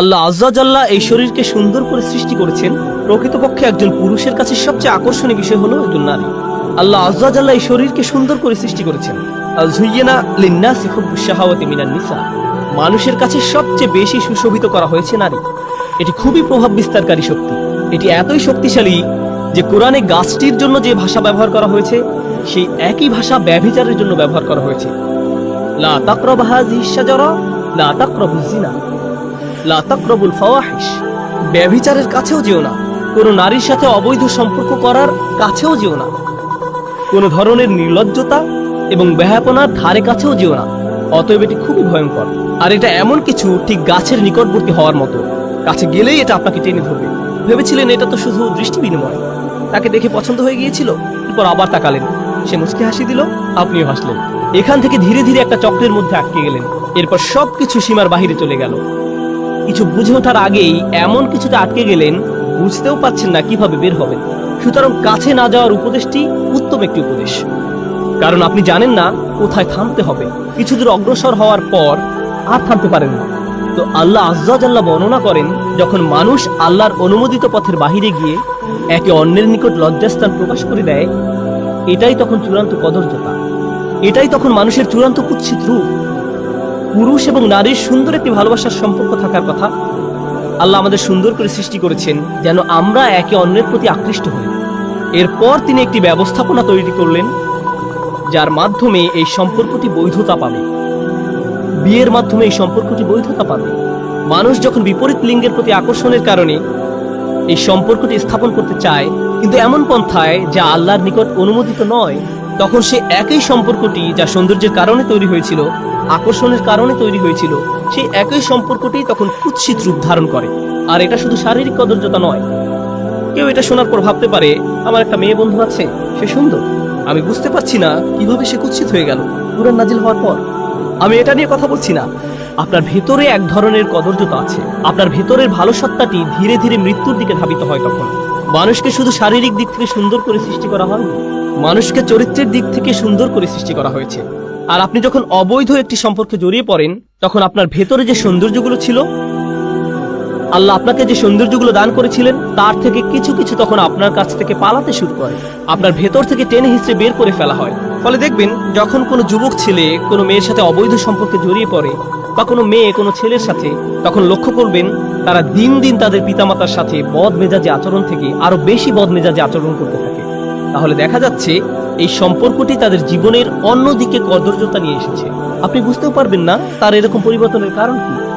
আল্লাহ আজ্জাজাল্লাহ এই শরীরকে সুন্দর করে সৃষ্টি করেছেন। প্রকৃতপক্ষে একজন পুরুষের কাছে সবচেয়ে আকর্ষণীয় বিষয় হলো একজন নারী। আল্লাহ আজ্জাজাল্লাহ এই শরীরকে সুন্দর করে সৃষ্টি করেছেন। হুব্বুশ শাহাওয়াতি মিনান নিসা। মানুষের কাছে সবচেয়ে বেশি সুশোভিত করা হয়েছে নারী। এটি খুবই প্রভাব বিস্তারকারী শক্তি। এটি এতই শক্তিশালী যে কোরআনে গাছটির জন্য যে ভাষা ব্যবহার করা হয়েছে, সেই একই ভাষা ব্যভিচারের জন্য ব্যবহার করা হয়েছে। লা তাকরাব হাযিহি শাজারা, লা তাকরাবুজ জিনা লা তাকরাবুল ফাওয়াহিশ। ব্যভিচারের কাছেও যেও না। কোনো নারীর সাথে অবৈধ সম্পর্ক করার কাছেও যেও না। কোনো ধরনের নির্লজ্জতা এবং ব্যাহাপনার ধারে কাছেও যেও না। অতএব এটি খুবই ভয়ঙ্কর। আর এটা এমন কিছু ঠিক গাছের নিকটবর্তী হওয়ার মতো। কাছে গেলেই এটা আপনাকে টেনে ধরবে। ভেবেছিলেন এটা তো শুধু দৃষ্টি বিনিময়। তাকে দেখে পছন্দ হয়ে গিয়েছিল, এরপর আবার তাকালেন। সে মুচকি হাসি দিল, আপনিও হাসলেন। এখান থেকে ধীরে ধীরে একটা চক্রের মধ্যে আটকে গেলেন। এরপর সবকিছু সীমার বাহিরে চলে গেল। কিছু বুঝে ওঠার আগেই এমন কিছুতে আটকে গেলেন, বুঝতেও পারছেন না কীভাবে বের হবেন। সুতরাং কাছে না যাওয়ার উপদেশটি উত্তম একটি উপদেশ। কারণ আপনি জানেন না কোথায় থামতে হবে। কিছু দূর অগ্রসর হওয়ার পর আর থামতে পারেন না। তো আল্লাহ আজ্জাজাল্লাহ বর্ণনা করেন, যখন মানুষ আল্লাহর অনুমোদিত পথের বাহিরে গিয়ে একে অন্যের নিকট লজ্জাস্থান প্রকাশ করে দেয়, এটাই তখন চূড়ান্ত কদর্যতা। এটাই তখন মানুষের চূড়ান্ত কুৎসিত রূপ। পুরুষ এবং নারীর সুন্দর একটি ভালোবাসার সম্পর্ক থাকার কথা, আল্লাহ আমাদের সুন্দর করে সৃষ্টি করেছেন যেন আমরা একে অন্যের প্রতি আকৃষ্ট হই। এরপর তিনি একটি ব্যবস্থাপনা তৈরি করলেন, যার মাধ্যমে এই সম্পর্কটি বৈধতা পাবে। বিয়ের মাধ্যমে এই সম্পর্কটি বৈধতা পাবে। মানুষ যখন বিপরীত লিঙ্গের প্রতি আকর্ষণের কারণে এই সম্পর্কটি স্থাপন করতে চায়, কিন্তু এমন পন্থায় যা আল্লাহর নিকট অনুমোদিত নয়, তখন সে একই সম্পর্কটি, যা সৌন্দর্যের কারণে তৈরি হয়েছিল আকর্ষণের কারণে তৈরি হয়েছিল। সেই একই সম্পর্কটি তখন কুৎসিত রূপ ধারণ করে। আর এটা শুধু শারীরিক কদর্যতা নয়। কেউ এটা শোনার পর ভাবতে পারে, আমার একটা মেয়ে বন্ধু আছে, সে সুন্দর। আমি বুঝতে পারছি না কীভাবে সে কুৎসিত হয়ে গেল কুরআন নাজিল হওয়ার পর। আমি এটা নিয়ে কথা বলছি না। আপনার ভেতরে এক ধরনের কদর্যতা আছে। আপনার ভেতরের ভালো সত্তাটি ধীরে ধীরে মৃত্যুর দিকে ধাবিত হয় তখন। মানুষকে শুধু শারীরিক দিক থেকে সুন্দর করে সৃষ্টি করা হয় মানুষকে চরিত্রের দিক থেকে সুন্দর করে সৃষ্টি করা হয়েছে। আর আপনি যখন অবৈধ একটি সম্পর্কে জড়িয়ে পড়েন, তখন আপনার ভেতরে যে সৌন্দর্যগুলো ছিল, আল্লাহ আপনাকে যে সৌন্দর্যগুলো দান করেছিলেন, তার থেকে কিছু কিছু তখন আপনার কাছ থেকে পালাতে শুরু করে। আপনার ভেতর থেকে টেনে হিসেবে বের করে ফেলা হয়। ফলে দেখবেন, যখন কোনো যুবক ছেলে কোনো মেয়ের সাথে অবৈধ সম্পর্কে জড়িয়ে পড়ে বা কোনো মেয়ে কোনো ছেলের সাথে, তখন লক্ষ্য করবেন, তারা দিন দিন তাদের পিতামাতার সাথে বদ মেজাজে আচরণ থেকে আরও বেশি বদ মেজাজে আচরণ করতে থাকে। তাহলে দেখা যাচ্ছে এই সম্পর্কটি তাদের জীবনের অন্যদিকে কদর্যতা নিয়ে এসেছে। আপনি বুঝতেও পারবেন না তার এরকম পরিবর্তনের কারণ কি?